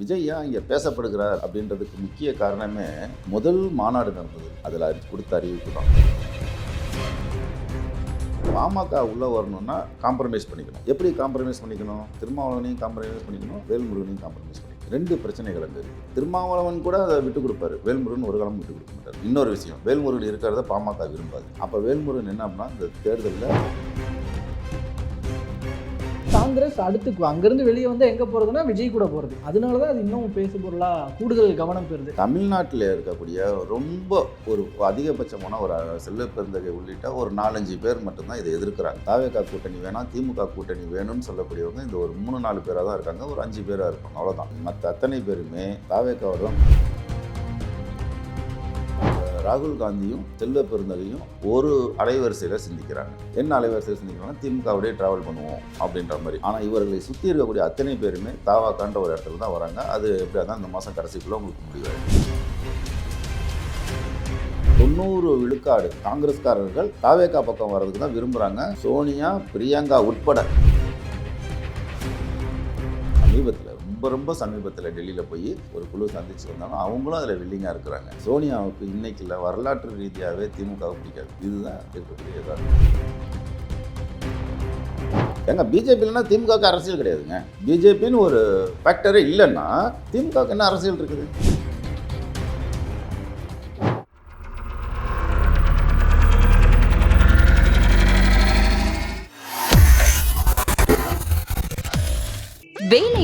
விஜய் ஏன் இங்கே பேசப்படுகிறார் அப்படின்றதுக்கு முக்கிய காரணமே முதல் மாநாடு நடந்தது. அதில் கொடுத்த அறிவிப்பு தான். பாமக உள்ளே வரணும்னா காம்ப்ரமைஸ் பண்ணிக்கணும். எப்படி காம்ப்ரமைஸ் பண்ணிக்கணும்? திருமாவளவனையும் காம்ப்ரமைஸ் பண்ணிக்கணும் வேல்முருகனையும் காம்ப்ரமைஸ் பண்ணிக்கணும். ரெண்டு பிரச்சனைகள் அங்கே இருக்குது திருமாவளவன் கூட அதை விட்டு கொடுப்பாரு. வேல்முருகன் ஒரு காலம் விட்டு கொடுக்க மாட்டார். இன்னொரு விஷயம் வேல்முருகன் இருக்கிறத பாமக விரும்பாது. அப்போ வேல்முருகன் என்ன அப்படின்னா இந்த தேர்தலில் காங்கிரஸ் அடுத்து அங்கிருந்து வெளியே வந்து எங்க போறதுன்னா விஜய் கூட போறது. அதனால தான் அது இன்னும் பேசு பொருளா கூடுதல் கவனம் பெறுது. தமிழ்நாட்டில் இருக்கக்கூடிய ரொம்ப ஒரு அதிகபட்சமான ஒரு செல்ல பெருந்தகை உள்ளிட்ட ஒரு நாலஞ்சு பேர் மட்டும்தான் இதை எதிர்க்கிறாங்க. தாவேகா கூட்டணி வேணாம் திமுக கூட்டணி வேணும்னு சொல்லக்கூடியவங்க இந்த ஒரு மூணு நாலு பேராக தான் இருக்காங்க. ஒரு அஞ்சு பேராக இருப்பாங்க. அவ்வளோதான் மற்ற அத்தனை பேருமே தாவேகாவோட ராகுல் காந்தியும் செல்வ பெருந்தகையும் ஒரு அலைவரிசையில் சிந்திக்கிறாங்க. என்ன அலைவரிசையில் சிந்திக்கிறாங்கன்னா திமுகவுடைய டிராவல் பண்ணுவோம் அப்படின்ற மாதிரி. ஆனால் இவர்களை சுற்றி இருக்கக்கூடிய அத்தனை பேருமே தாவாக்கான்ற ஒரு இடத்துல தான் வராங்க. அது எப்படியா தான் இந்த மாதம் கடைசிக்குள்ளே உங்களுக்கு முடிவாயிடும் தொண்ணூறு விழுக்காடு காங்கிரஸ்காரர்கள் தாவேக்கா பக்கம் வர்றதுக்கு தான் விரும்புகிறாங்க சோனியா பிரியங்கா உட்பட சமீபத்தில் ரொம்ப ரொம்ப சமீபத்தில் டெல்லியில் போய் ஒரு குழு சந்திச்சு வந்தாலும் அவங்களும் அதில் வில்லிங்காக இருக்கிறாங்க. சோனியாவுக்கு இன்னைக்கு இல்லை வரலாற்று ரீதியாகவே திமுக பிடிக்காது. இதுதான் இருக்கக்கூடிய யதார்த்தம். ஏங்க இல்லைன்னா திமுகவுக்கு அரசியல் கிடையாதுங்க. பிஜேபின்னு ஒரு ஃபேக்டரே இல்லைன்னா திமுகவுக்கு என்ன அரசியல் இருக்குது?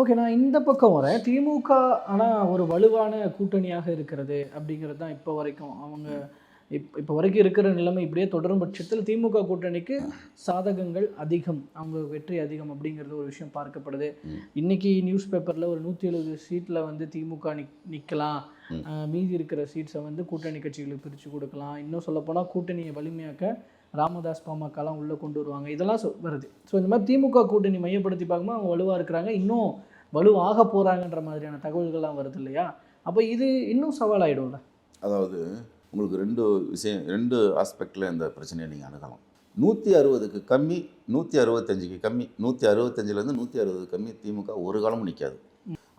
ஓகே நான் இந்த பக்கம் வரேன். திமுக ஆனால் ஒரு வலுவான கூட்டணியாக இருக்கிறது அப்படிங்கிறது தான் இப்போ வரைக்கும் அவங்க இப் இப்போ வரைக்கும் இருக்கிற நிலைமை இப்படியே தொடரும் பட்சத்தில் திமுக கூட்டணிக்கு சாதகங்கள் அதிகம். அவங்க வெற்றி அதிகம் அப்படிங்கிறது ஒரு விஷயம் பார்க்கப்படுது. இன்னைக்கு நியூஸ் பேப்பரில் ஒரு நூற்றி எழுபது சீட்டில் வந்து திமுக நிக் நிற்கலாம். மீதி இருக்கிற சீட்ஸை வந்து கூட்டணி கட்சிகளுக்கு பிரித்து கொடுக்கலாம். இன்னும் சொல்லப்போனால் கூட்டணியை வலிமையாக்க ராமதாஸ் பாமகலாம் உள்ளே கொண்டு வருவாங்க. இதெல்லாம் வருது. ஸோ இந்த மாதிரி திமுக கூட்டணி மையப்படுத்தி பார்க்கும்போது அவங்க வலுவாக இருக்கிறாங்க. இன்னும் வலுவாக போகிறாங்கன்ற மாதிரியான தகவல்கள்லாம் வருது இல்லையா? அப்போ இது இன்னும் சவாலாகிடும்ல அதாவது உங்களுக்கு ரெண்டு விஷயம் ரெண்டு ஆஸ்பெக்டில் இந்த பிரச்சனையை நீங்கள் அணுகலாம். நூற்றி அறுபதுக்கு கம்மி நூற்றி அறுபத்தஞ்சுக்கு கம்மி. நூற்றி அறுபத்தஞ்சிலேருந்து நூற்றி அறுபது கம்மி திமுக ஒரு காலமும் நிற்காது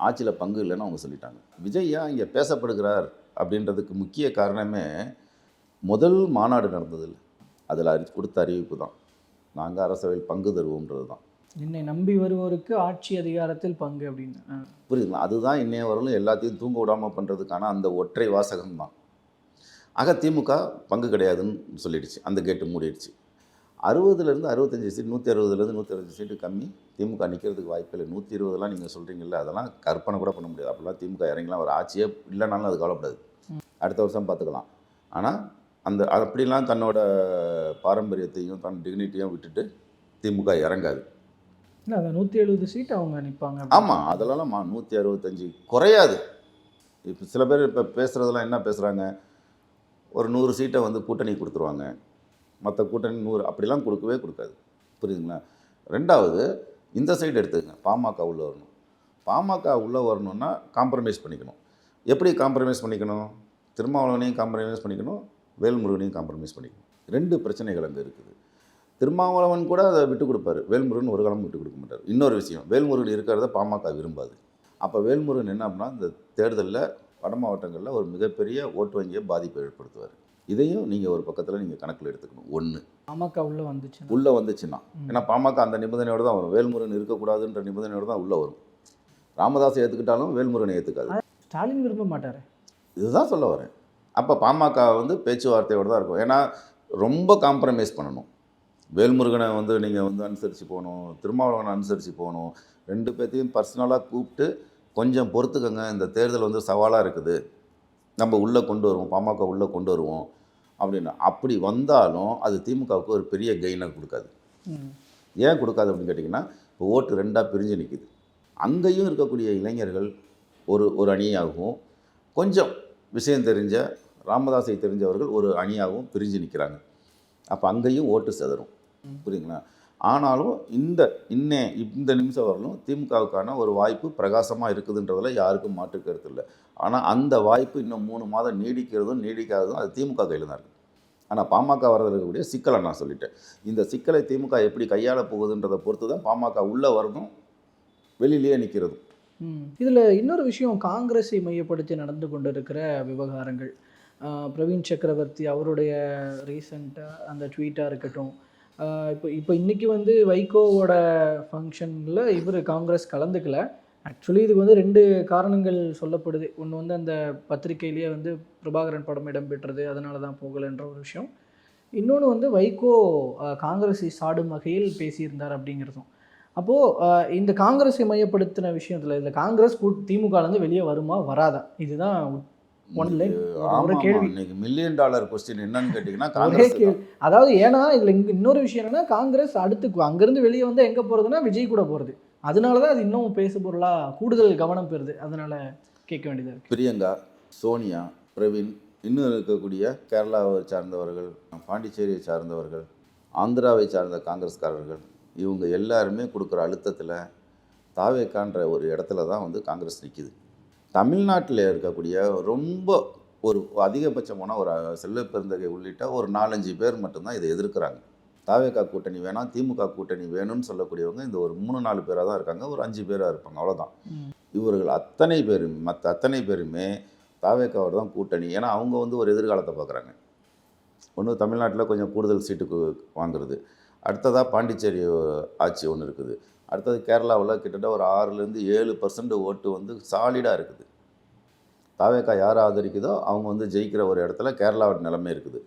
ஆட்சியில் பங்கு இல்லைன்னு அவங்க சொல்லிட்டாங்க. விஜய் ஏன் இங்கே பேசப்படுகிறார் அப்படின்றதுக்கு முக்கிய காரணமே முதல் மாநாடு நடந்ததில்லை. அதில் அறி கொடுத்த அறிவிப்பு தான். நாங்கள் அரசவையில் பங்கு தருவோம்ன்றது தான். என்னை நம்பி வருவோருக்கு ஆட்சி அதிகாரத்தில் பங்கு அப்படின்னு. புரியுதுங்களா? அதுதான் இன்னைய வரலும் எல்லாத்தையும் தூங்க விடாமல் பண்ணுறதுக்கான அந்த ஒற்றை வாசகம் தான். ஆக திமுக பங்கு கிடையாதுன்னு சொல்லிடுச்சு. அந்த கேட்டு மூடிடுச்சு. அறுபதுலேருந்து அறுபத்தஞ்சி சீட் நூற்றி அறுபதுலேருந்து நூற்றி அறுபது சீட்டு கம்மி. திமுக நிற்கிறதுக்கு வாய்ப்பு இல்லை. நூற்றி இருபதுலாம் நீங்கள் சொல்கிறீங்கல்ல அதெல்லாம் கற்பனை கூட பண்ண முடியாது. அப்படிலாம் திமுக இறங்கலாம் ஒரு ஆட்சியே இல்லைனாலும் அது கவலைப்படாது. அடுத்த வருஷம் பார்த்துக்கலாம். ஆனால் அந்த அப்படிலாம் தன்னோட பாரம்பரியத்தையும் தன் டிக்னிட்டியும் விட்டுட்டு திமுக இறங்காது. இல்லை அந்த நூற்றி எழுபது சீட் அவங்க நிற்பாங்க ஆமாம் அதெல்லாம் நூற்றி அறுபத்தஞ்சி குறையாது. இப்போ சில பேர் இப்போ பேசுகிறதெல்லாம் என்ன பேசுகிறாங்க ஒரு நூறு சீட்டை வந்து கூட்டணி கொடுத்துருவாங்க. மற்ற கூட்டணி நூறு அப்படிலாம் கொடுக்கவே கொடுக்காது. புரியுதுங்களா? ரெண்டாவது இந்த சைடு எடுத்துக்கங்க பாமக உள்ளே வரணும். பாமக உள்ளே வரணும்னா காம்ப்ரமைஸ் பண்ணிக்கணும். எப்படி காம்ப்ரமைஸ் பண்ணிக்கணும்? திருமாவளவனையும் காம்ப்ரமைஸ் பண்ணிக்கணும் வேல்முருகனையும் காம்ப்ரமைஸ் பண்ணிக்கணும். ரெண்டு பிரச்சனைகள் அங்கே இருக்குது. திருமாவளவன் கூட அதை விட்டு கொடுப்பாரு. வேல்முருகன் ஒரு காலம் விட்டு கொடுக்க மாட்டார். இன்னொரு விஷயம் வேல்முருகன் இருக்கிறத பாமக விரும்பாது. அப்போ வேல்முருகன் என்ன அப்படின்னா இந்த தேர்தலில் வட மாவட்டங்களில் ஒரு மிகப்பெரிய ஓட்டு வங்கியை பாதிப்பை ஏற்படுத்துவார். இதையும் நீங்கள் ஒரு பக்கத்தில் நீங்கள் கணக்கில் எடுத்துக்கணும். ஒன்று பாமக உள்ள வந்துச்சு உள்ளே வந்துச்சுன்னா. ஏன்னா பாமக அந்த நிபந்தனையோடு தான் வரும். வேல்முருகன் இருக்கக்கூடாதுன்ற நிபந்தனையோடு தான் உள்ளே வரும். ராமதாஸை ஏற்றுக்கிட்டாலும் வேல்முருகனை ஏற்றுக்காது ஸ்டாலின் விரும்ப மாட்டாரு. இதுதான் சொல்ல வரேன். அப்போ பாமக வந்து பேச்சுவார்த்தையோடு தான் இருக்கும். ஏன்னா ரொம்ப காம்ப்ரமைஸ் பண்ணணும். வேல்முருகனை வந்து நீங்கள் வந்து அனுசரித்து போகணும் திருமாவளவனை அனுசரித்து போகணும். ரெண்டு பேர்த்தையும் பர்சனலாக கூப்பிட்டு கொஞ்சம் பொறுத்துக்கங்க. இந்த தேர்தல் வந்து சவாலாக இருக்குது. நம்ம உள்ளே கொண்டு வருவோம். பாமக உள்ளே கொண்டு வருவோம். அப்படின்னு. அப்படி வந்தாலும் அது திமுகவுக்கு ஒரு பெரிய கெயினர் கொடுக்காது. ஏன் கொடுக்காது அப்படின்னு கேட்டிங்கன்னா இப்போ ஓட்டு ரெண்டாக பிரிஞ்சு நிற்குது அங்கேயும் இருக்கக்கூடிய இளைஞர்கள் ஒரு ஒரு அணியாகவும் கொஞ்சம் விஷயம் தெரிஞ்ச ராமதாஸை தெரிஞ்சவர்கள் ஒரு அணியாகவும் பிரிஞ்சு நிற்கிறாங்க அப்போ அங்கேயும் ஓட்டு செதறும். புரியுங்களா ஆனாலும் இந்த இன்னே இந்த நிமிஷம் வரலும் திமுகவுக்கான ஒரு வாய்ப்பு பிரகாசமாக இருக்குதுன்றதில் யாருக்கும் மாற்று கருத்து இல்லை. ஆனால் அந்த வாய்ப்பு இன்னும் மூணு மாதம் நீடிக்கிறதும் நீடிக்காததும் அது திமுக கையில் தான் இருக்குது ஆனால் பாமக வரதில் இருக்கக்கூடிய சிக்கலை நான் சொல்லிட்டேன். இந்த சிக்கலை திமுக எப்படி கையாள போகுதுன்றதை பொறுத்து தான் பாமக உள்ளே வரதும் வெளியிலேயே நிற்கிறதும் இதில் இன்னொரு விஷயம் காங்கிரஸை மையப்படுத்தி நடந்து கொண்டிருக்கிற விவகாரங்கள். பிரவீன் சக்கரவர்த்தி அவருடைய ரீசண்டாக அந்த ட்வீட்டாக இருக்கட்டும் இப்போ இப்போ இன்றைக்கி வந்து வைகோவோட ஃபங்க்ஷனில் இவர் காங்கிரஸ் கலந்துக்கல. ஆக்சுவலி இதுக்கு வந்து ரெண்டு காரணங்கள் சொல்லப்படுது. ஒன்று வந்து அந்த பத்திரிக்கையிலேயே வந்து பிரபாகரன் படம் இடம்பெற்றது அதனால தான் போகலைன்ற ஒரு விஷயம். இன்னொன்று வந்து வைகோ காங்கிரஸை சாடும் வகையில் பேசியிருந்தார் அப்படிங்கிறதும். அப்போது இந்த காங்கிரஸை மையப்படுத்தின விஷயத்தில் இதில் காங்கிரஸ் கூ- திமுகலேருந்து வெளியே வருமா வராதா? இதுதான் இன்னைக்கு மில்லியன் டாலர் கொஸ்டின் என்னன்னு கேட்டிங்கன்னா காங்கிரஸ் அதாவது ஏன்னா இதில் இங்கே இன்னொரு விஷயம் என்னன்னா காங்கிரஸ் அடுத்து அங்கேருந்து வெளியே வந்து எங்கே போகிறதுனா விஜய் கூட போகிறது அதனால தான் அது இன்னும் பேசு பொருளாக கூடுதல் கவனம் பெறுது. அதனால கேட்க இருக்குது பிரியங்கா சோனியா பிரவீன் இன்னும் இருக்கக்கூடிய கேரளாவை சார்ந்தவர்கள் பாண்டிச்சேரியை சார்ந்தவர்கள் ஆந்திராவை சார்ந்த காங்கிரஸ்காரர்கள் இவங்க எல்லாருமே கொடுக்குற அழுத்தத்தில் தாவேக்கான்ற ஒரு இடத்துல தான் வந்து காங்கிரஸ் நிற்கிது தமிழ்நாட்டில் இருக்கக்கூடிய ரொம்ப ஒரு அதிகபட்சமான ஒரு செல்வ பெருந்தகை உள்ளிட்ட ஒரு நாலஞ்சு பேர் மட்டும்தான் இதை எதிர்க்கிறாங்க. தாவேக்கா கூட்டணி வேணாம் திமுக கூட்டணி வேணும்னு சொல்லக்கூடியவங்க இந்த ஒரு மூணு நாலு பேராக தான் இருக்காங்க ஒரு அஞ்சு பேராக இருப்பாங்க அவ்வளோதான் இவர்கள் அத்தனை பேரும் மற்ற அத்தனை பேருமே தாவேக்காவோட தான் கூட்டணி. ஏன்னா அவங்க வந்து ஒரு எதிர்காலத்தை பார்க்குறாங்க. ஒன்று தமிழ்நாட்டில் கொஞ்சம் கூடுதல் சீட்டுக்கு வாங்குறது. அடுத்ததாக பாண்டிச்சேரி ஆட்சி ஒன்று இருக்குது. அடுத்தது கேரளாவில் கிட்டத்தட்ட ஒரு ஆறுலேருந்து ஏழு பர்சன்ட் ஓட்டு வந்து சாலிடாக இருக்குது. தாவேக்கா யார் ஆதரிக்குதோ அவங்க வந்து ஜெயிக்கிற ஒரு இடத்துல கேரளாவோட நிலைமை இருக்குது.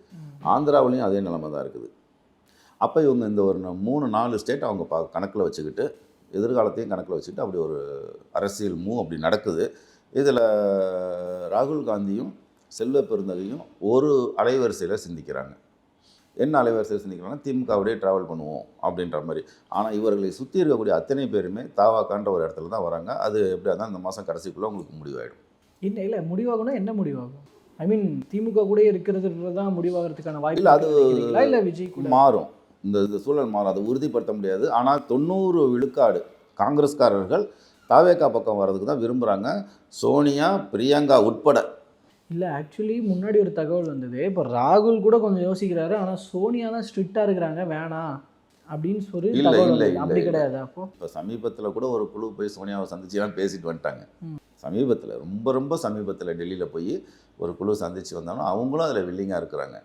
ஆந்திராவிலையும் அதே நிலைமை தான் இருக்குது. அப்போ இவங்க இந்த ஒரு மூணு நாலு ஸ்டேட் அவங்க பா கணக்கில் வச்சுக்கிட்டு எதிர்காலத்தையும் கணக்கில் வச்சுக்கிட்டு அப்படி ஒரு அரசியல் மூவ் அப்படி நடக்குது. இதில் ராகுல் காந்தியும் செல்வ பெருந்தகையும் ஒரு அலைவரிசையில் சிந்திக்கிறாங்க. என்ன அலைவரிசையில் சிந்திக்கிறாங்கன்னா திமுகவுடைய ட்ராவல் பண்ணுவோம் அப்படின்ற மாதிரி. ஆனால் இவர்களை சுற்றி இருக்கக்கூடிய அத்தனை பேருமே தாவாக்கான்ற ஒரு இடத்துல தான் வராங்க. அது எப்படியா தான் இந்த மாதம் கடைசிக்குள்ளே உங்களுக்கு முடிவாயிடும். இல்லை இல்லை முடிவாகணும் என்ன முடிவாகும்? ஐ மீன் திமுக கூட இருக்கிறது தான் முடிவாகிறதுக்கான வாய்ப்பு இல்ல, அது-? இல்ல விஜய் மாறும். இந்த இந்த சூழல் மாறும். அதை உறுதிப்படுத்த முடியாது. ஆனால் தொண்ணூறு விழுக்காடு காங்கிரஸ்காரர்கள் தாவேக்கா பக்கம் வர்றதுக்கு தான் விரும்புகிறாங்க சோனியா பிரியங்கா உட்பட இல்லை ஆக்சுவலி முன்னாடி ஒரு தகவல் வந்தது. இப்போ ராகுல் கூட கொஞ்சம் யோசிக்கிறாரு. ஆனால் சோனியா தான் ஸ்ட்ரிக்டாக இருக்கிறாங்க. வேணாம் அப்படின்னு சொல்லி இல்ல, இல்ல, அப்படி. கிடையாது. அப்போ? இப்போ சமீபத்தில் கூட ஒரு குழு போய் சோனியாவை சந்திச்சுலாம் பேசிட்டு வந்துட்டாங்க. சமீபத்தில் ரொம்ப ரொம்ப சமீபத்தில் டெல்லியில் போய் ஒரு குழு சந்திச்சு வந்தாலும் அவங்களும் அதில் வில்லிங்காக இருக்கிறாங்க.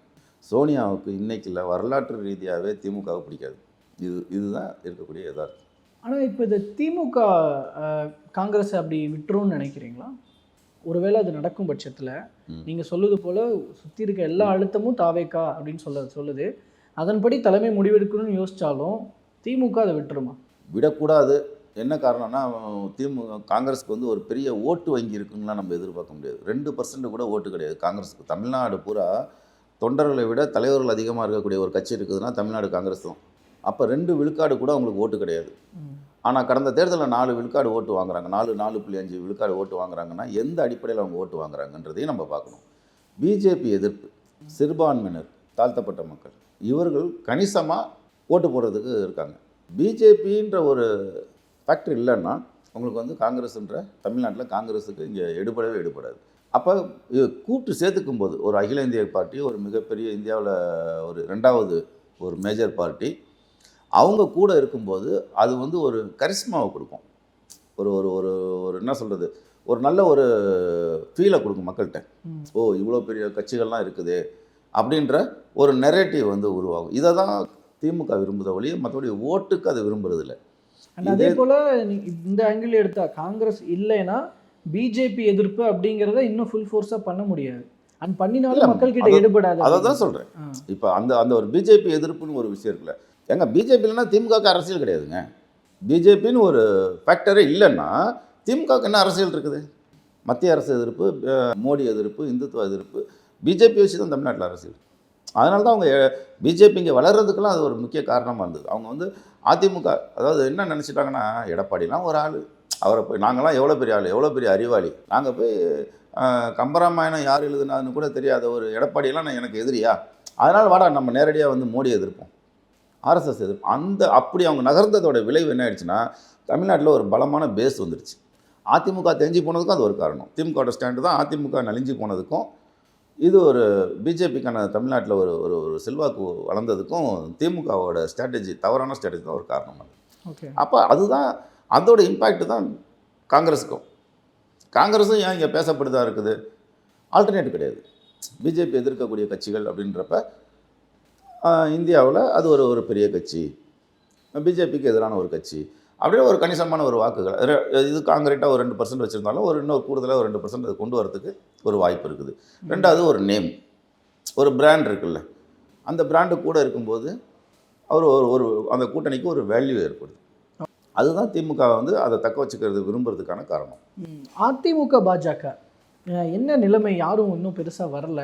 சோனியாவுக்கு இன்னைக்கு இல்லை வரலாற்று ரீதியாகவே திமுகவை பிடிக்காது. இது இதுதான் இருக்கக்கூடிய யதார்த்தம். ஆனால் இப்போ இந்த திமுக காங்கிரஸ் அப்படி விட்டுரும்னு நினைக்கிறீங்களா? ஒருவேளை அது நடக்கும் பட்சத்தில். நீங்கள் சொல்லுது போல் சுற்றி இருக்க எல்லா அழுத்தமும் தாவேக்கா அப்படின்னு சொல்ல சொல்லுது. அதன்படி தலைமை முடிவெடுக்கணும்னு யோசிச்சாலும் திமுக அதை விட்டுருமா? விடக்கூடாது. என்ன காரணம்னா திமுக காங்கிரஸுக்கு வந்து ஒரு பெரிய ஓட்டு வங்கி இருக்குங்களாம் நம்ம எதிர்பார்க்க முடியாது. ரெண்டு பர்சன்ட் கூட ஓட்டு கிடையாது காங்கிரஸுக்கு. தமிழ்நாடு பூரா தொண்டர்களை விட தலைவர்கள் அதிகமாக இருக்கக்கூடிய ஒரு கட்சி இருக்குதுன்னா தமிழ்நாடு காங்கிரஸ் தான். அப்போ ரெண்டு விழுக்காடு கூட அவங்களுக்கு ஓட்டு கிடையாது. ஆனால் கடந்த தேர்தலில் நாலு விழுக்காடு ஓட்டு வாங்குறாங்க. நாலு நாலு புள்ளி அஞ்சு விழுக்காடு ஓட்டு வாங்குறாங்கன்னா எந்த அடிப்படையில் அவங்க ஓட்டு வாங்குறாங்கன்றதையும் நம்ம பார்க்கணும். பிஜேபி எதிர்ப்பு சிறுபான்மையினர் தாழ்த்தப்பட்ட மக்கள் இவர்கள் கணிசமாக ஓட்டு போடுறதுக்கு இருக்காங்க. பிஜேபின்ற ஒரு ஃபேக்டர் இல்லைன்னா உங்களுக்கு வந்து காங்கிரஸ்ன்ற தமிழ்நாட்டில் காங்கிரஸுக்கு இங்கே எடுபடவே எடுபடாது. அப்போ கூட்டு சேர்த்துக்கும் போது ஒரு அகில இந்திய பார்ட்டி ஒரு மிகப்பெரிய இந்தியாவில் ஒரு ரெண்டாவது ஒரு மேஜர் பார்ட்டி அவங்க கூட இருக்கும்போது அது வந்து ஒரு கரிஸ்மாவை கொடுக்கும். ஒரு ஒரு ஒரு ஒரு என்ன சொல்கிறது ஒரு நல்ல ஒரு ஃபீலை கொடுக்கும் மக்கள்கிட்ட. ஓ இவ்வளோ பெரிய கட்சிகள்லாம் இருக்குது அப்படின்ற ஒரு நெரேட்டிவ் வந்து உருவாகும். இதை தான் திமுக விரும்புத ஒழிய மற்றபடி ஓட்டுக்கு அதை விரும்புறது இல்லை அதே போல் இந்த ஆங்கிள் எடுத்தா காங்கிரஸ் இல்லைன்னா பிஜேபி எதிர்ப்பு அப்படிங்கிறத இன்னும் ஃபுல் ஃபோர்ஸாக பண்ண முடியாது. அண்ட் பண்ணினாலும் மக்கள் கிட்ட எடுபடாது அதை தான் சொல்கிறேன். இப்போ அந்த அந்த ஒரு பிஜேபி எதிர்ப்புன்னு ஒரு விஷயம் இருக்குல்ல. ஏங்க பிஜேபிலனா திமுகவுக்கு அரசியல் கிடையாதுங்க. பிஜேபின்னு ஒரு ஃபேக்டரே இல்லைன்னா திமுகவுக்கு என்ன அரசியல் இருக்குது? மத்திய அரசு எதிர்ப்பு மோடி எதிர்ப்பு இந்துத்துவ எதிர்ப்பு பிஜேபி வச்சு தான் தமிழ்நாட்டில் அரசியல். அதனால தான் அவங்க பிஜேபி இங்கே வளர்கிறதுக்கெல்லாம் அது ஒரு முக்கிய காரணமாக இருந்தது. அவங்க வந்து அதிமுக அதாவது என்ன நினச்சிட்டாங்கன்னா எடப்பாடிலாம் ஒரு ஆள். அவரை போய் நாங்களாம் எவ்வளோ பெரிய ஆள் எவ்வளோ பெரிய அறிவாளி. நாங்கள் போய் கம்பராமாயணம் யார் எழுதுனான்னு கூட தெரியாத ஒரு எடப்பாடியெல்லாம் நான் எனக்கு எதிரியா? அதனால் வாடா நம்ம நேரடியாக வந்து மோடி எதிர்ப்போம். ஆர்எஸ்எஸ் எதிர்ப்போம் அந்த அப்படி அவங்க நகர்ந்ததோட விளைவு என்ன ஆயிடுச்சுன்னா தமிழ்நாட்டில் ஒரு பலமான பேஸ் வந்துருச்சு. அதிமுக தெரிஞ்சு போனதுக்கும் அது ஒரு காரணம். திமுகவோட ஸ்டாண்டு தான் அதிமுக நலிஞ்சு போனதுக்கும் இது ஒரு பிஜேபிக்கான தமிழ்நாட்டில் ஒரு ஒரு ஒரு செல்வாக்கு வளர்ந்ததுக்கும் திமுகவோட ஸ்ட்ராட்டஜி தவறான ஸ்ட்ராட்டஜி தான் ஒரு காரணம் அது. ஓகே அப்போ அதுதான் அதோட இம்பேக்ட் தான் காங்கிரஸுக்கும். காங்கிரஸும் ஏன் இங்கே பேசப்படுதா இருக்குது? ஆல்டர்னேட் கிடையாது. பிஜேபி எதிர்க்கக்கூடிய கட்சிகள் அப்படின்றப்ப இந்தியாவில் அது ஒரு ஒரு பெரிய கட்சி. பிஜேபிக்கு எதிரான ஒரு கட்சி. அப்படியே ஒரு கணிசமான ஒரு வாக்குகள். இது காங்கிரீட்டாக ஒரு ரெண்டு பர்சன்ட் வச்சுருந்தாலும் ஒரு இன்னொரு கூடுதலாக ஒரு ரெண்டு பர்சன்ட் அது கொண்டு வரதுக்கு ஒரு வாய்ப்பு இருக்குது. ரெண்டாவது ஒரு நேம் ஒரு பிராண்ட் இருக்குல்ல. அந்த பிராண்டு கூட இருக்கும்போது அவர் ஒரு ஒரு அந்த கூட்டணிக்கு ஒரு வேல்யூ ஏற்படுது. அதுதான் திமுக வந்து அதை தக்க வச்சுக்கிறது விரும்புறதுக்கான காரணம். அதிமுக பாஜக. என்ன நிலைமை? யாரும் இன்னும் பெருசாக வரல.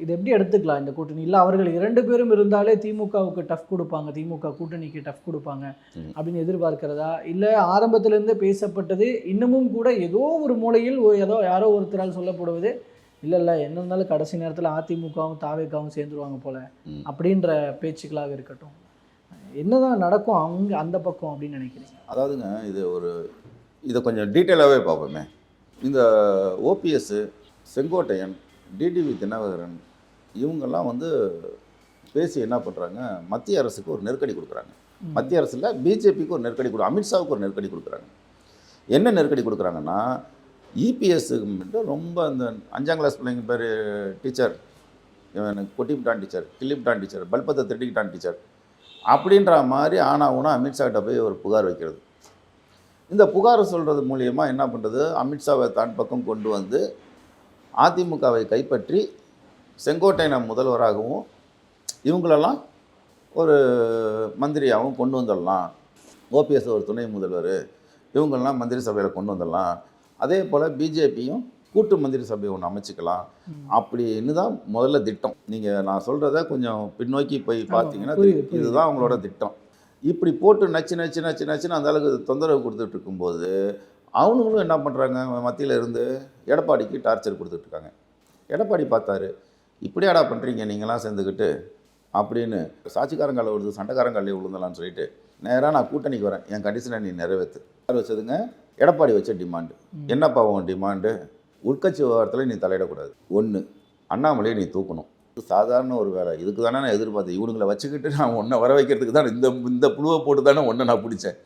இது எப்படி எடுத்துக்கலாம் இந்த கூட்டணி? இல்லை அவர்கள் இரண்டு பேரும் இருந்தாலே திமுகவுக்கு டஃப் கொடுப்பாங்க. திமுக கூட்டணிக்கு டஃப் கொடுப்பாங்க. அப்படின்னு எதிர்பார்க்கிறதா? இல்லை ஆரம்பத்திலிருந்தே பேசப்பட்டது இன்னமும் கூட ஏதோ ஒரு மூலையில் ஏதோ யாரோ ஒருத்தரால் சொல்லப்படுவது இல்லை இல்லை என்ன இருந்தாலும் கடைசி நேரத்தில் அதிமுகவும் தாவேக்காவும் சேர்ந்துருவாங்க போல. அப்படின்ற பேச்சுக்களாக இருக்கட்டும். என்னதான் நடக்கும் அவங்க அந்த பக்கம் அப்படின்னு நினைக்கிறீங்க? அதாவதுங்க இது ஒரு இதை கொஞ்சம் டீட்டெயிலாகவே பார்ப்போமே. இந்த ஓபிஎஸ் செங்கோட்டையன் டிடிவி தினகரன் இவங்கெல்லாம் வந்து பேசி என்ன பண்ணுறாங்க மத்திய அரசுக்கு ஒரு நெருக்கடி கொடுக்குறாங்க. மத்திய அரசில் பிஜேபிக்கு ஒரு நெருக்கடி கொடு அமித்ஷாவுக்கு ஒரு நெருக்கடி கொடுக்குறாங்க. என்ன நெருக்கடி கொடுக்குறாங்கன்னா இபிஎஸ்க்கு மட்டும் ரொம்ப அந்த அஞ்சாம் கிளாஸ் பிள்ளைங்க பேர் டீச்சர் இவன் கொட்டிவிட்டான் டீச்சர் கிள்ளிவிட்டான் டீச்சர் பல்பத்தை திருடிக்கிட்டான் டீச்சர் அப்படின்ற மாதிரி ஆனா ஊனா அமித்ஷாகிட்ட போய் ஒரு புகார் வைக்கிறது. இந்த புகார் சொல்கிறது மூலியமா என்ன பண்ணுறது அமித்ஷாவை தான் பக்கம் கொண்டு வந்து அதிமுகவை கைப்பற்றி செங்கோட்டையனை முதல்வராகவும் இவங்களெல்லாம் ஒரு மந்திரியாகவும் கொண்டு வந்துடலாம். ஓபிஎஸ் ஒரு துணை முதல்வர். இவங்களெல்லாம் மந்திரி சபையில் கொண்டு வந்துடலாம். அதே போல் பிஜேபியும் கூட்டு மந்திரி சபையை ஒன்று அமைச்சிக்கலாம். அப்படின்னு தான் முதல்ல திட்டம். நீங்கள் நான் சொல்கிறத கொஞ்சம் பின்னோக்கி போய் பார்த்தீங்கன்னா. இதுதான் அவங்களோட திட்டம். இப்படி போட்டு நச்சு நச்சு நச்சு நச்சுன்னு அந்த அளவுக்கு தொந்தரவு கொடுத்துட்டு இருக்கும்போது அவனுங்களும் என்ன பண்ணுறாங்க மத்தியில் இருந்து எடப்பாடிக்கு டார்ச்சர் கொடுத்துட்ருக்காங்க. எடப்பாடி பார்த்தாரு இப்படியாடா பண்ணுறீங்க நீங்களாம் சேர்ந்துக்கிட்டு அப்படின்னு சாட்சிக்காரங்கால விழுது சண்டைக்காரங்காலே விழுந்தலாம்னு சொல்லிட்டு நேராக நான் கூட்டணிக்கு வரேன். என் கண்டிஷனை நீ நிறைவேற்று யார் வச்சதுங்க? எடப்பாடி வச்ச டிமாண்டு. என்னப்பா உன் டிமாண்டு உள்கட்சி விவகாரத்தில் நீ தலையிடக்கூடாது. ஒன்று அண்ணாமலையை நீ தூக்கணும். சாதாரண ஒரு வேலை. இதுக்கு தானே நான் எதிர்பார்த்தேன். இவனுங்களை வச்சுக்கிட்டு நான் ஒன்றை வர வைக்கிறதுக்கு தான் இந்த இந்த புழுவை போட்டு தானே ஒன்றை நான் பிடிச்சேன்.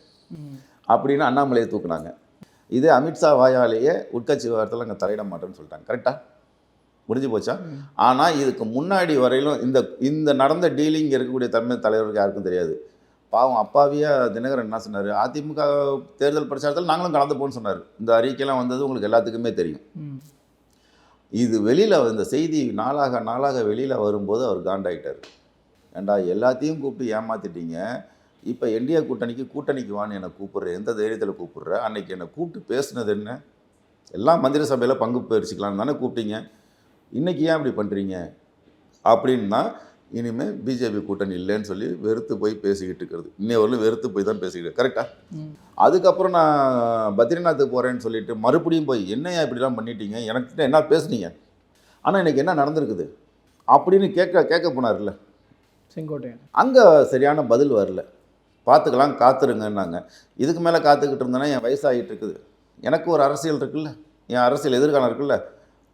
அப்படின்னு அண்ணாமலையை தூக்குனாங்க. இதே அமித்ஷா வாயாலேயே உட்கட்சி விவகாரத்தில் அங்கே தலையிட மாட்டேன்னு சொல்லிட்டாங்க. கரெக்டாக முடிஞ்சு போச்சா. ஆனால் இதுக்கு முன்னாடி வரையிலும் இந்த இந்த நடந்த டீலிங் இருக்கக்கூடிய தமிழ் தலைவருக்கு யாருக்கும் தெரியாது. பாவம் அப்பாவியா தினகரன் என்ன சொன்னார்? அதிமுக தேர்தல் பிரச்சாரத்தில் நாங்களும் கலந்துப்போன்னு சொன்னார். இந்த அறிக்கையெல்லாம் வந்தது உங்களுக்கு எல்லாத்துக்குமே தெரியும். இது வெளியில் இந்த செய்தி நாளாக நாளாக வெளியில் வரும்போது அவர் காண்டாயிட்டார். ஏண்டா எல்லாத்தையும் கூப்பிட்டு ஏமாத்திட்டீங்க? இப்போ என்டிஏ கூட்டணிக்கு கூட்டணிக்கு வான்னு என்னை கூப்பிட்றேன் எந்த தைரியத்தில் கூப்பிட்ற? அன்னைக்கு என்னை கூப்பிட்டு பேசுனது என்ன? எல்லாம் மந்திரி சபையில் பங்கு பறிச்சுக்கலான்னு தானே கூப்பிட்டீங்க. இன்றைக்கி ஏன் அப்படி பண்ணுறீங்க அப்படின்னா இனிமேல் பிஜேபி கூட்டணி இல்லைன்னு சொல்லி வெறுத்து போய் பேசிக்கிட்டு இருக்கிறது. இன்னை வரலும் வெறுத்து போய் தான் பேசிக்கிட்டு கரெக்டாக ம். அதுக்கப்புறம் நான் பத்ரிநாத்துக்கு போகிறேன்னு சொல்லிட்டு மறுபடியும் போய் என்னையா இப்படிலாம் பண்ணிட்டீங்க? எனக்கு என்ன பேசுனீங்க? ஆனால் இன்னைக்கு என்ன நடந்திருக்குது? அப்படின்னு கேட்க கேட்க போனார்ல. செங்கோட்டையன். அங்கே சரியான பதில் வரல. பார்த்துக்கலாம் காத்துருங்கன்னாங்க. இதுக்கு மேலே காத்துக்கிட்டு இருந்தேன்னா என் வயசாகிட்டு இருக்குது. எனக்கு ஒரு அரசியல் இருக்குல்ல. என் அரசியல் எதிர்காலம் இருக்குல்ல.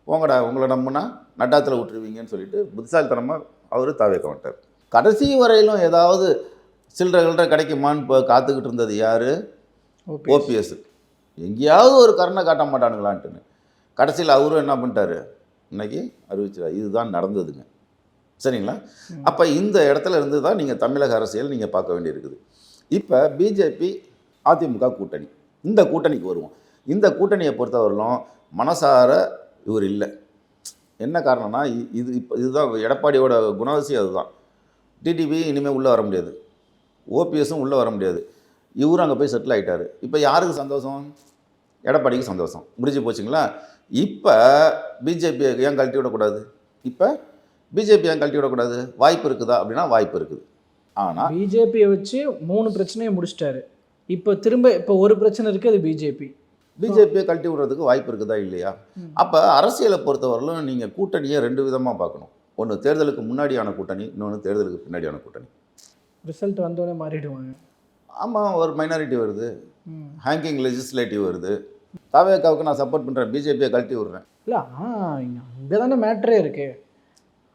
போங்கடா உங்களை நம்பினா நட்டாத்தில் விட்டுருவீங்கன்னு சொல்லிட்டு புத்திசாலித்தனமாக அவர் தாவேக்க மாட்டார். கடைசி வரையிலும் ஏதாவது சில்லறை கில்லறை கிடைக்குமான்னு இப்போ காத்துக்கிட்டு இருந்தது யார்? ஓபிஎஸ். எங்கேயாவது ஒரு கருணை காட்ட மாட்டானுங்களான்ட்டுன்னு. கடைசியில் அவரும் என்ன பண்ணிட்டாரு? இன்னைக்கு அறிவிச்சார் இதுதான் நடந்ததுங்க. சரிங்களா. அப்போ இந்த இடத்துல இருந்து தான் நீங்கள் தமிழக அரசியல் நீங்கள் பார்க்க வேண்டியிருக்குது. இப்போ பிஜேபி அதிமுக கூட்டணி. இந்த கூட்டணிக்கு வருவோம். இந்த கூட்டணியை பொறுத்தவரையிலும் மனசார இவர் இல்லை. என்ன காரணம்னா இ- இது இப்போ இதுதான் எடப்பாடியோட குணாதிசயம் அதுதான். டிடிவி இனிமேல் உள்ளே வர முடியாது. ஓபிஎஸும் உள்ளே வர முடியாது. இவரும் அங்கே போய் செட்டில் ஆகிட்டாரு இப்போ யாருக்கு சந்தோஷம்? எடப்பாடிக்கு சந்தோஷம். முடிஞ்சு போச்சுங்களா? இப்போ பிஜேபி ஏன் கழட்டி விடக்கூடாது? இப்போ பிஜேபி ஏன் கழட்டி விடக்கூடாது? வாய்ப்பு இருக்குதா? அப்படின்னா வாய்ப்பு இருக்குது. ஆனால் பிஜேபியை வச்சு மூணு பிரச்சனையை முடிச்சிட்டாரு. இப்போ திரும்ப இப்போ ஒரு பிரச்சனை இருக்குது அது பிஜேபி பிஜேபியை கழட்டி விடுறதுக்கு வாய்ப்பு இருக்குதா இல்லையா. அப்போ அரசியலை பொறுத்தவரையிலும் நீங்கள் கூட்டணியை ரெண்டு விதமாக பார்க்கணும். ஒன்று தேர்தலுக்கு முன்னாடியான கூட்டணி இன்னொன்று தேர்தலுக்கு பின்னாடியான கூட்டணி. ரிசல்ட் வந்தோடனே மாறிடுவாங்க. ஆமாம் ஒரு மைனாரிட்டி வருது. ஹேங்கிங் லெஜிஸ்லேட்டிவ் வருது. தாவேக்காவுக்கு நான் சப்போர்ட் பண்ணுறேன் பிஜேபியை கழட்டி விடுறேன். இல்லை இங்கே தானே மேட்ரே இருக்கு.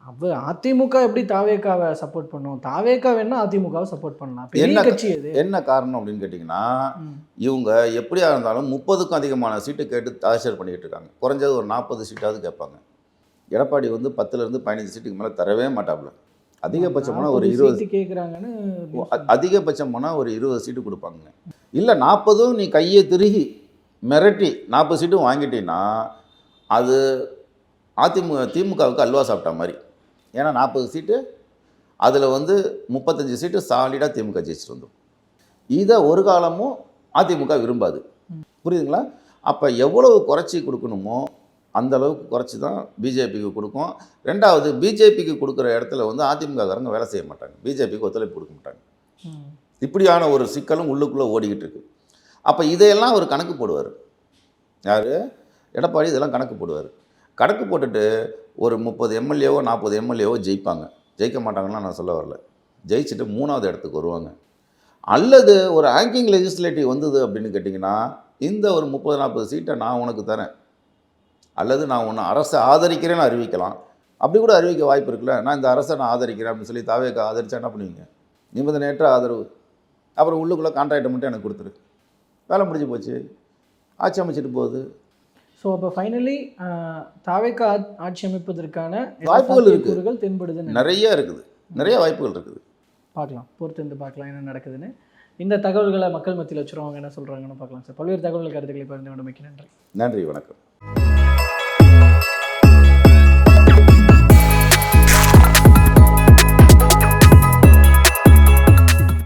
அப்போ அதிமுக எப்படி தாவேக்காவை சப்போர்ட் பண்ணும்? தாவேக்கா வேணா அதிமுகவை சப்போர்ட் பண்ணலாம்? என்ன- கட்சி அது என்ன காரணம் அப்படின்னு கேட்டிங்கன்னா. இவங்க எப்படியா இருந்தாலும் முப்பதுக்கும் அதிகமான சீட்டு கேட்டு தாசர் பண்ணிக்கிட்டு இருக்காங்க. குறைஞ்சது ஒரு நாற்பது சீட்டாவது கேட்பாங்க. எடப்பாடி வந்து பத்துலேருந்து பதினஞ்சு சீட்டுக்கு மேலே தரவே மாட்டாப்புல அதிகபட்சம் போனால் ஒரு இருபது கேட்குறாங்கன்னு அதிகபட்சம் போனால் ஒரு இருபது சீட்டு கொடுப்பாங்க. இல்லை நாற்பதும் நீ கையை திருகி மிரட்டி நாற்பது சீட்டும் வாங்கிட்டீங்கன்னா அது அதிமுக திமுகவுக்கு அல்வா சாப்பிட்ட மாதிரி. ஏன்னா நாற்பது சீட்டு அதில் வந்து முப்பத்தஞ்சு சீட்டு சாலிடாக திமுக ஜெயிச்சுட்டு வந்துடும் இதை ஒரு காலமும் அதிமுக விரும்பாது. புரியுதுங்களா? அப்போ எவ்வளவு குறைச்சி கொடுக்கணுமோ அந்த அளவுக்கு குறைச்சி தான் பிஜேபிக்கு கொடுக்கும். ரெண்டாவது பிஜேபிக்கு கொடுக்குற இடத்துல வந்து அதிமுககாரங்க வேலை செய்ய மாட்டாங்க. பிஜேபிக்கு ஒத்துழைப்பு கொடுக்க மாட்டாங்க. இப்படியான ஒரு சிக்கலும் உள்ளுக்குள்ளே ஓடிக்கிட்டு இருக்கு. அப்போ இதையெல்லாம் அவர் கணக்கு போடுவார். யார்? எடப்பாடி இதெல்லாம் கணக்கு போடுவார். கணக்கு போட்டுட்டு ஒரு முப்பது எம்எல்ஏவோ நாற்பது எம்எல்ஏவோ ஜெயிப்பாங்க. ஜெயிக்க மாட்டாங்கன்னா நான் சொல்ல வரல. ஜெயிச்சுட்டு மூணாவது இடத்துக்கு வருவாங்க. அல்லது ஒரு ஆங்கிங் லெஜிஸ்லேட்டிவ் வந்தது அப்படின்னு கேட்டிங்கன்னா இந்த ஒரு முப்பது நாற்பது சீட்டை நான் உனக்கு தரேன். அல்லது நான் ஒன்று அரசை ஆதரிக்கிறேன்னு அறிவிக்கலாம். அப்படி கூட அறிவிக்க வாய்ப்பு இருக்குல்ல? நான் இந்த அரசை நான் ஆதரிக்கிறேன் அப்படின்னு சொல்லி தாவேக்க ஆதரிச்சா என்ன பண்ணுவீங்க? நிபந்தனையற்ற ஆதரவு. அப்புறம் உள்ளுக்குள்ளே கான்ட்ராக்டை மட்டும் எனக்கு கொடுத்துரு. வேலை முடிஞ்சு போச்சு. ஆட்சி அமைச்சிட்டு போகுது. ஸோ அப்போ ஃபைனலி தாவேக்கா ஆட்- ஆட்சி அமைப்பதற்கான வாய்ப்புகள். சாத்தியக்கூறுகள் தென்படுதுன்னு நிறைய இருக்குது. நிறைய வாய்ப்புகள் இருக்குது. பார்க்கலாம். பொறுத்து இருந்து பார்க்கலாம் என்ன நடக்குதுன்னு. இந்த தகவல்களை மக்கள் மத்தியில் வச்சுருவாங்க என்ன சொல்கிறாங்கன்னு பார்க்கலாம் சார். பல்வேறு தகவல்கள் கருத்துக்களை பகிர்ந்து கொண்டமைக்கு நன்றி. நன்றி வணக்கம்.